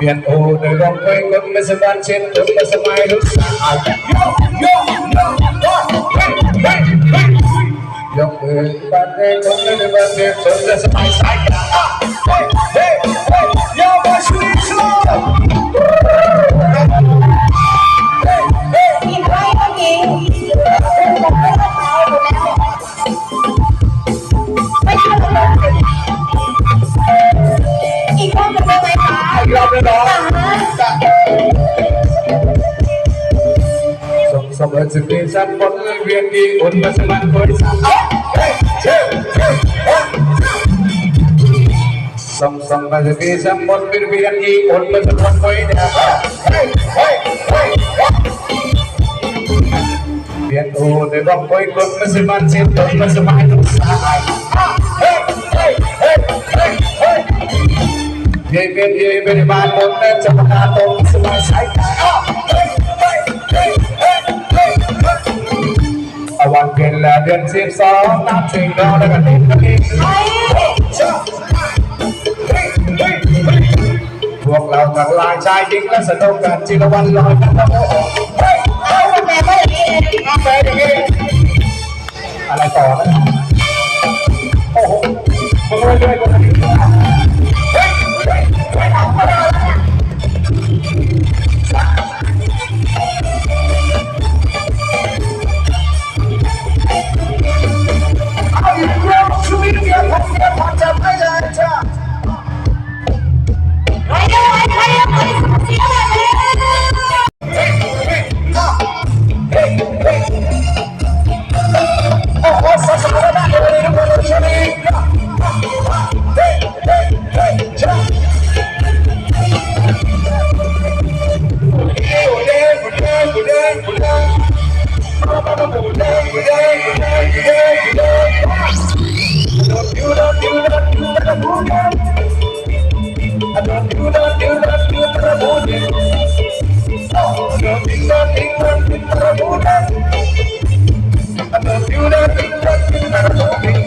เปลี่ยนโอ้ในร้องเพลงคนไม่สบายเช่นคนไม่สบายรู้สึกอายุโยโยโยโยเฮ้ยเฮ้ยเฮ้ยยกมือบันเดคนไม่ได้บันเดคนไม่สบายสายกันเฮ้ยเฮ้ยเฮ้ยยาวมาช่ Sobat sedih sampot lebih di unpas mangkoi Som som ba sedih sampot lebih di unpas mangkoi Biar tuh deh bang koi kok Hey, hey, hey, hey, main Ye bên ye bên ba bốn lên cho ba tôm sẽ bay sai cả. อวันเพ็ญและเดือนสิบสองนับสิ่งเราและกันเองกันเองพวกเราทั้งหลายชายหญิงและสนุกกันจิรวันลอยกันตะโมเฮ้ยเอาแม่ก็อย่างนี้เอาแปอย่างนี้อะไรต่อนะโอ้โหมึงเรื่อยๆ I love you, love you, love you, love you.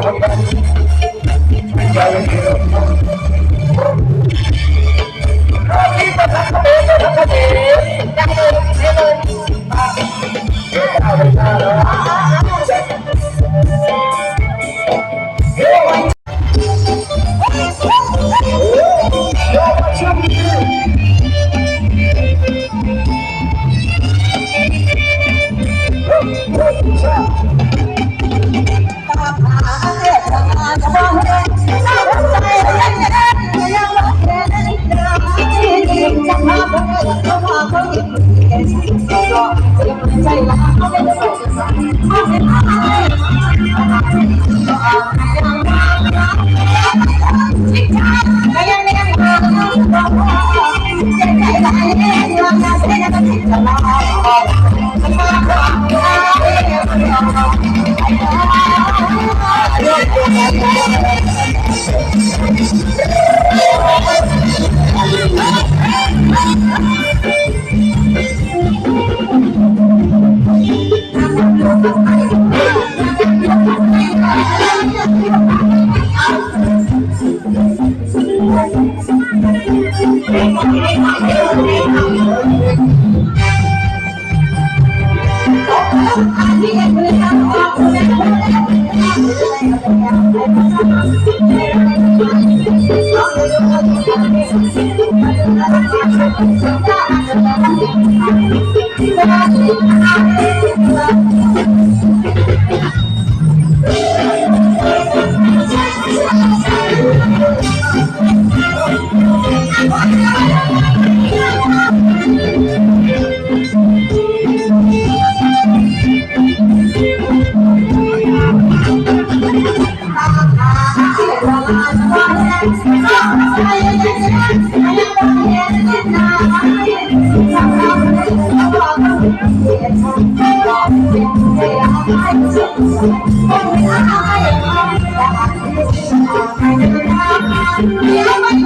감사합니다. I'm Thank you. ไม่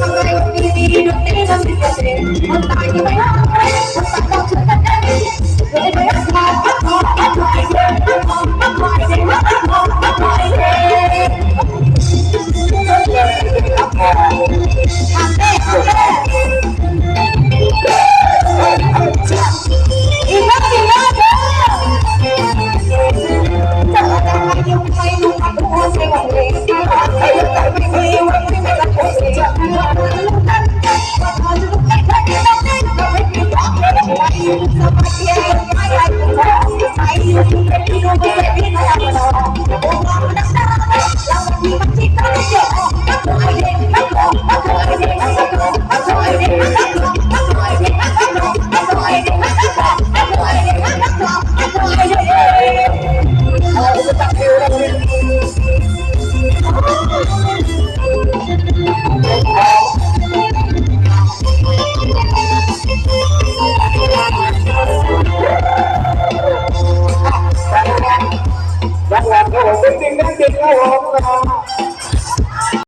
Amén, amén.